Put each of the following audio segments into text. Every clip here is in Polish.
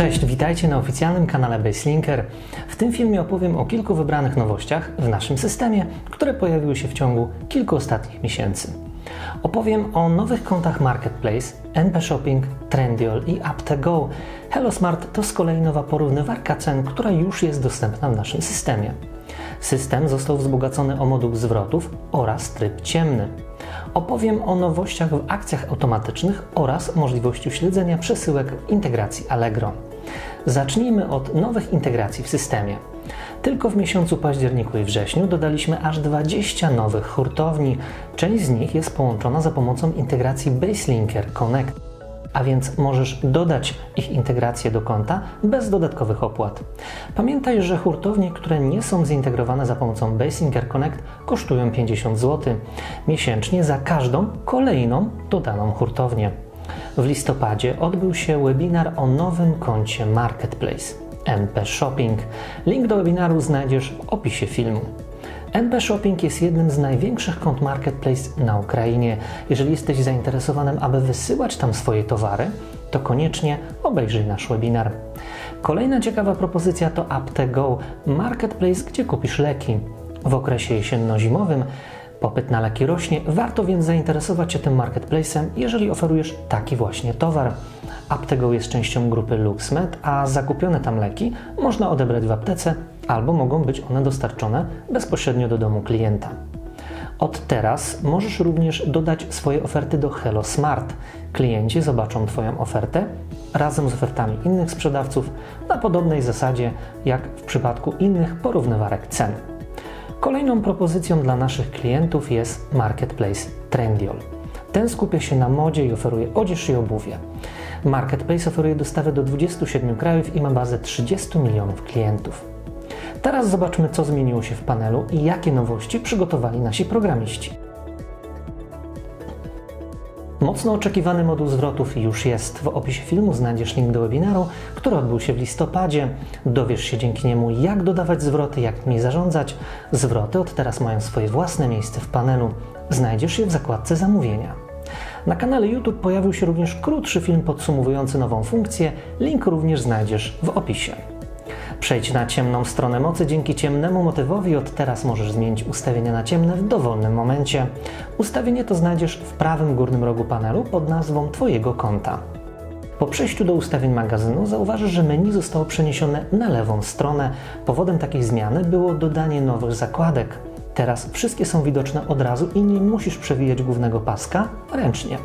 Cześć, witajcie na oficjalnym kanale Baselinker. W tym filmie opowiem o kilku wybranych nowościach w naszym systemie, które pojawiły się w ciągu kilku ostatnich miesięcy. Opowiem o nowych kontach Marketplace, NP Shopping, Trendyol i Up2Go. HelloSmart to z kolei nowa porównywarka cen, która już jest dostępna w naszym systemie. System został wzbogacony o moduł zwrotów oraz tryb ciemny. Opowiem o nowościach w akcjach automatycznych oraz możliwości śledzenia przesyłek w integracji Allegro. Zacznijmy od nowych integracji w systemie. Tylko w miesiącu październiku i wrześniu dodaliśmy aż 20 nowych hurtowni. Część z nich jest połączona za pomocą integracji Baselinker Connect a więc możesz dodać ich integrację do konta bez dodatkowych opłat. Pamiętaj, że hurtownie, które nie są zintegrowane za pomocą Basinker Connect kosztują 50 zł miesięcznie za każdą kolejną dodaną hurtownię. W listopadzie odbył się webinar o nowym koncie Marketplace NP Shopping. Link do webinaru znajdziesz w opisie filmu. NB Shopping jest jednym z największych kont marketplace na Ukrainie. Jeżeli jesteś zainteresowanym, aby wysyłać tam swoje towary, to koniecznie obejrzyj nasz webinar. Kolejna ciekawa propozycja to Up2Go, marketplace, gdzie kupisz leki. W okresie jesienno-zimowym popyt na leki rośnie, warto więc zainteresować się tym marketplacem, jeżeli oferujesz taki właśnie towar. Up2Go jest częścią grupy LuxMed, a zakupione tam leki można odebrać w aptece albo mogą być one dostarczone bezpośrednio do domu klienta. Od teraz możesz również dodać swoje oferty do Hello Smart. Klienci zobaczą Twoją ofertę razem z ofertami innych sprzedawców na podobnej zasadzie jak w przypadku innych porównywarek cen. Kolejną propozycją dla naszych klientów jest Marketplace Trendyol. Ten skupia się na modzie i oferuje odzież i obuwie. Marketplace oferuje dostawy do 27 krajów i ma bazę 30 milionów klientów. Teraz zobaczmy, co zmieniło się w panelu i jakie nowości przygotowali nasi programiści. Mocno oczekiwany moduł zwrotów już jest. W opisie filmu znajdziesz link do webinaru, który odbył się w listopadzie. Dowiesz się dzięki niemu, jak dodawać zwroty, jak nimi zarządzać. Zwroty od teraz mają swoje własne miejsce w panelu. Znajdziesz je w zakładce zamówienia. Na kanale YouTube pojawił się również krótszy film podsumowujący nową funkcję. Link również znajdziesz w opisie. Przejdź na ciemną stronę mocy. Dzięki ciemnemu motywowi od teraz możesz zmienić ustawienia na ciemne w dowolnym momencie. Ustawienie to znajdziesz w prawym górnym rogu panelu pod nazwą Twojego konta. Po przejściu do ustawień magazynu zauważysz, że menu zostało przeniesione na lewą stronę. Powodem takiej zmiany było dodanie nowych zakładek. Teraz wszystkie są widoczne od razu i nie musisz przewijać głównego paska ręcznie.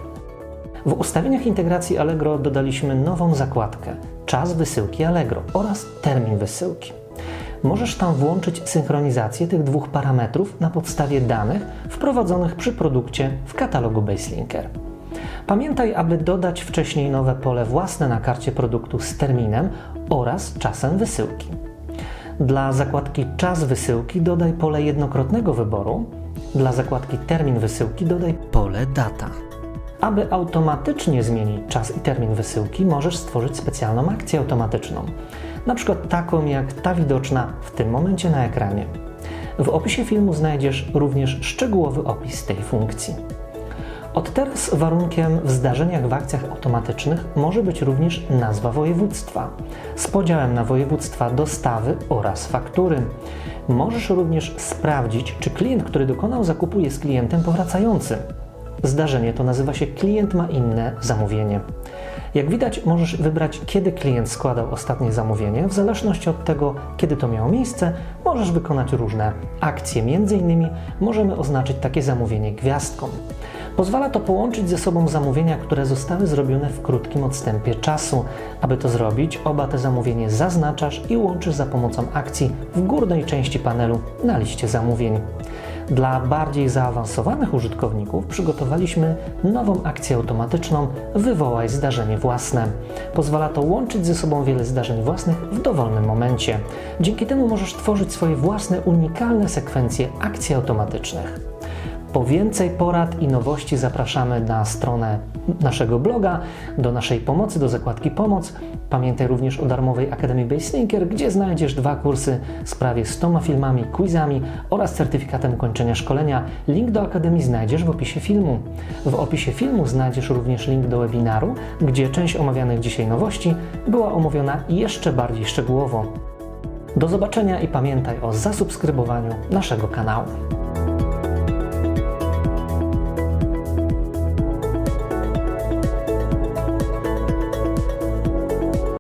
W ustawieniach integracji Allegro dodaliśmy nową zakładkę czas wysyłki Allegro oraz termin wysyłki. Możesz tam włączyć synchronizację tych dwóch parametrów na podstawie danych wprowadzonych przy produkcie w katalogu Baselinker. Pamiętaj, aby dodać wcześniej nowe pole własne na karcie produktu z terminem oraz czasem wysyłki. Dla zakładki czas wysyłki dodaj pole jednokrotnego wyboru, dla zakładki termin wysyłki dodaj pole data. Aby automatycznie zmienić czas i termin wysyłki, możesz stworzyć specjalną akcję automatyczną, na przykład taką jak ta widoczna w tym momencie na ekranie. W opisie filmu znajdziesz również szczegółowy opis tej funkcji. Od teraz warunkiem w zdarzeniach w akcjach automatycznych może być również nazwa województwa z podziałem na województwa dostawy oraz faktury. Możesz również sprawdzić, czy klient, który dokonał zakupu, jest klientem powracającym. Zdarzenie to nazywa się klient ma inne zamówienie. Jak widać, możesz wybrać, kiedy klient składał ostatnie zamówienie. W zależności od tego, kiedy to miało miejsce, możesz wykonać różne akcje. Między innymi możemy oznaczyć takie zamówienie gwiazdką. Pozwala to połączyć ze sobą zamówienia, które zostały zrobione w krótkim odstępie czasu. Aby to zrobić, oba te zamówienia zaznaczasz i łączysz za pomocą akcji w górnej części panelu na liście zamówień. Dla bardziej zaawansowanych użytkowników przygotowaliśmy nową akcję automatyczną Wywołaj zdarzenie własne. Pozwala to łączyć ze sobą wiele zdarzeń własnych w dowolnym momencie. Dzięki temu możesz tworzyć swoje własne unikalne sekwencje akcji automatycznych. Po więcej porad i nowości zapraszamy na stronę naszego bloga, do naszej pomocy, do zakładki Pomoc. Pamiętaj również o darmowej Akademii Baselinker, gdzie znajdziesz dwa kursy z prawie 100 filmami, quizami oraz certyfikatem ukończenia szkolenia. Link do Akademii znajdziesz w opisie filmu. W opisie filmu znajdziesz również link do webinaru, gdzie część omawianych dzisiaj nowości była omówiona jeszcze bardziej szczegółowo. Do zobaczenia i pamiętaj o zasubskrybowaniu naszego kanału.